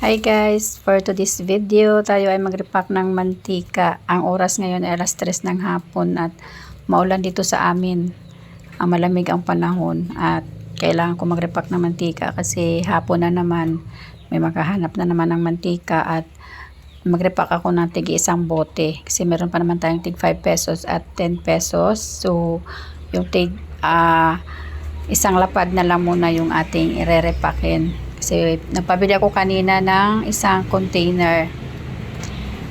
Hi guys! For today's video, tayo ay mag-repack ng mantika. Ang oras ngayon ay alas 3 ng hapon at maulan dito sa amin. Ang malamig ang panahon at kailangan ko mag-repack ng mantika kasi hapon na naman may makahanap na naman ng mantika at mag-repack ako ng tig isang bote kasi meron pa naman tayong tig 5 pesos at 10 pesos. So, yung tig ah, isang lapad na lang muna yung ating ire-repakin. Kasi nagpabili ako kanina ng isang container.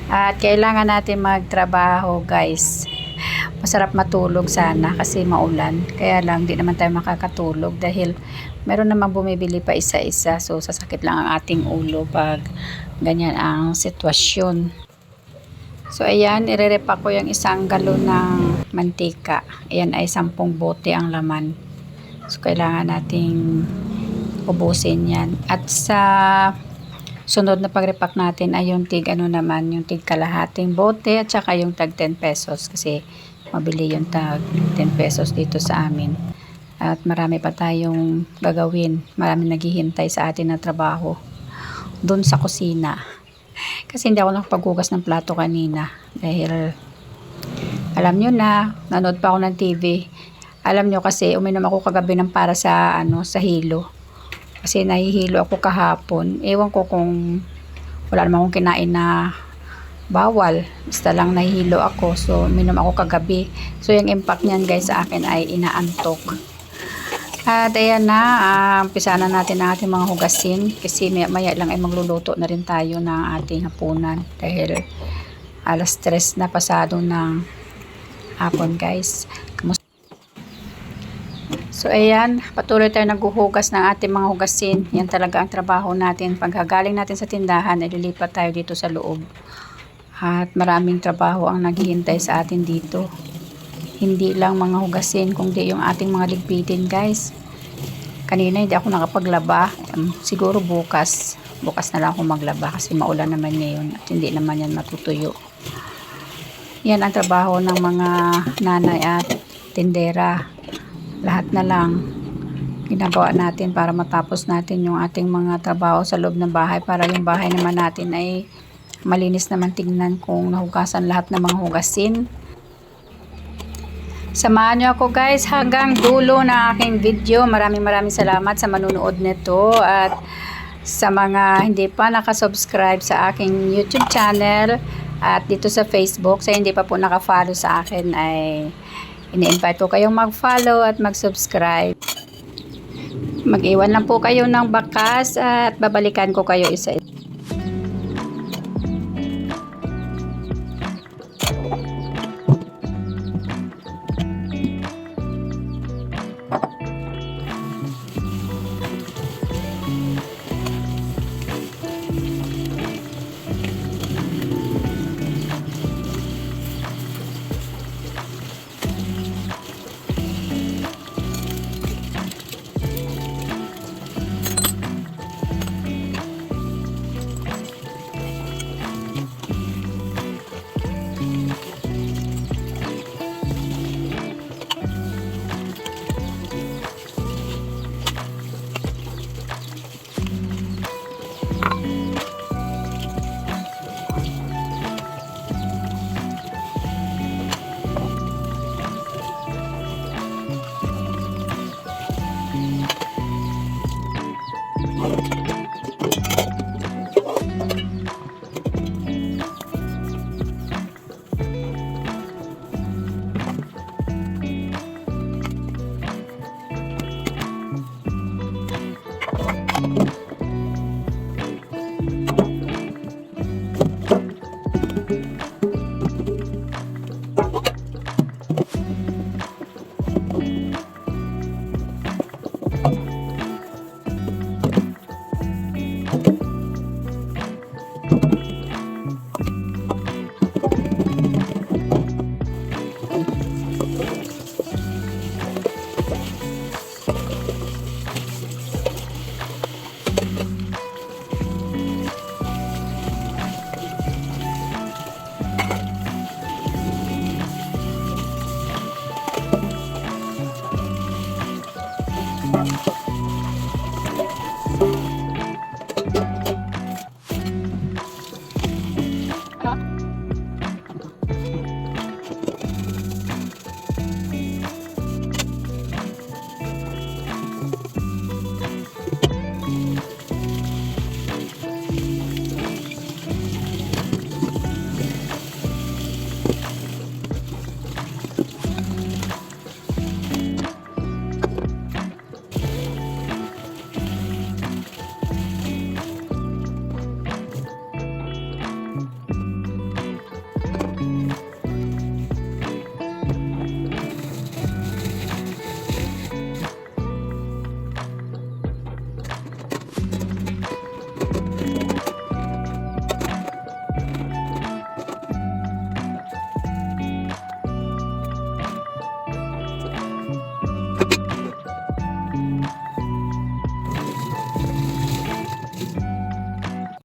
At kailangan natin magtrabaho guys. Masarap matulog sana kasi maulan. Kaya lang di naman tayo makakatulog dahil meron namang bumibili pa isa-isa. So sasakit lang ang ating ulo pag ganyan ang sitwasyon. So ayan, irerepa ko yung isang galon ng mantika. Ayan ay 10 bote ang laman. So kailangan nating ubusin yan. At sa sunod na pag-repack natin ay yung tig ano naman, yung tig kalahating bote at saka yung tag 10 pesos kasi mabili yung tag 10 pesos dito sa amin. At marami pa tayong gagawin. Marami naghihintay sa atin na trabaho doon sa kusina. Kasi hindi ako nakapaghugas ng plato kanina dahil alam nyo na, nanood pa ako ng TV. Alam nyo kasi uminom ako kagabi ng para sa ano sa hilo. Kasi nahihilo ako kahapon. Ewan ko kung wala naman akong kinain na bawal. Basta lang nahihilo ako. So, minom ako kagabi. So, yung impact niyan guys sa akin ay inaantok. At ayan na, uh, umpisa na natin ang ating mga hugasin. Kasi maya, maya lang ay magluluto na rin tayo ng ating hapunan. Dahil alas stress na pasado ng hapon guys. Kamusta? So ayan, patuloy tayo naghuhugas ng ating mga hugasin. Yan talaga ang trabaho natin. Pagkagaling natin sa tindahan, ililipat tayo dito sa loob. At maraming trabaho ang naghihintay sa atin dito. Hindi lang mga hugasin, kundi yung ating mga ligpitin guys. Kanina hindi ako nakapaglaba. Um, siguro bukas. Bukas na lang ako maglaba kasi maulan naman ngayon at hindi naman yan matutuyo. Yan ang trabaho ng mga nanay at tindera lahat na lang ginagawa natin para matapos natin yung ating mga trabaho sa loob ng bahay para yung bahay naman natin ay malinis naman tingnan kung nahugasan lahat ng mga hugasin. Samahan nyo ako guys hanggang dulo ng aking video. Maraming maraming salamat sa manunood nito at sa mga hindi pa nakasubscribe sa aking YouTube channel at dito sa Facebook sa hindi pa po nakafollow sa akin ay Ini-invite ko kayong mag-follow at mag-subscribe. Mag-iwan lang po kayo ng bakas at babalikan ko kayo isa-isa.